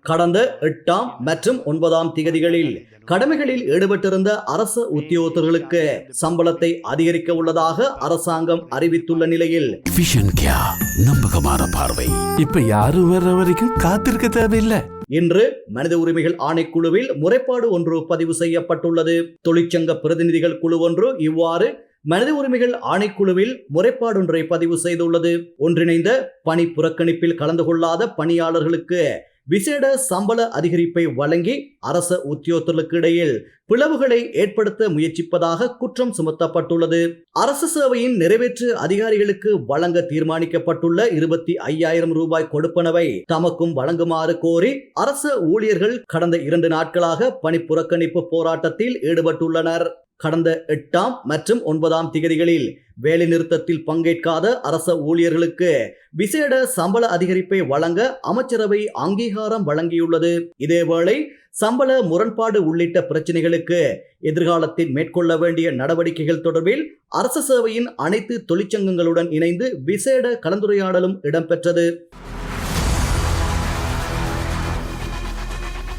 கடந்த எட்டாம் மற்றும் ஒன்பதாம் திகதிகளில் கடமைகளில் ஈடுபட்டிருந்த அரச உத்தியோகத்தர்களுக்கு சம்பளத்தை அதிகரிக்க உள்ளதாக அரசாங்கம் அறிவித்துள்ள நிலையில் நம்பகமான பார்வை. இப்ப யாரும் வர்ற வரைக்கும் காத்திருக்க தேவையில்லை. இன்று மனித உரிமைகள் ஆணைக்குழுவில் முறைப்பாடு ஒன்று பதிவு செய்யப்பட்டுள்ளது. தொழிற்சங்க பிரதிநிதிகள் குழு ஒன்று இவ்வாறு மனித உரிமைகள் ஆணைக்குழுவில் முறைப்பாடொன்றை பதிவு செய்துள்ளது. ஒன்றிணைந்த பணி புறக்கணிப்பில் கலந்து கொள்ளாத பணியாளர்களுக்கு விசேட சம்பள அதிகரிப்பை வழங்கி அரச உத்தியோகத்தர்களுக்கு இடையில் பிளவுகளை ஏற்படுத்த முயற்சிப்பதாக குற்றம் சுமத்தப்பட்டுள்ளது. அரசு சேவையின் நிறைவேற்று அதிகாரிகளுக்கு வழங்க தீர்மானிக்கப்பட்டுள்ள இருபத்தி ஐயாயிரம் ரூபாய் கொடுப்பனவை தமக்கும் வழங்குமாறு கோரி அரச ஊழியர்கள் கடந்த இரண்டு நாட்களாக பணி புறக்கணிப்பு போராட்டத்தில் ஈடுபட்டுள்ளனர். கடந்த எட்டாம் மற்றும் ஒன்பதாம் திகதிகளில் வேலைநிறுத்தத்தில் பங்கேற்காத அரச ஊழியர்களுக்கு விசேட சம்பள அதிகரிப்பை வழங்க அமைச்சரவை அங்கீகாரம் வழங்கியுள்ளது. இதேவேளை சம்பள முரண்பாடு உள்ளிட்ட பிரச்சினைகளுக்கு எதிர்காலத்தில் மேற்கொள்ள வேண்டிய நடவடிக்கைகள் தொடர்பில் அரச சேவையின் அனைத்து தொழிற்சங்கங்களுடன் இணைந்து விசேட கலந்துரையாடலும் இடம்பெற்றது.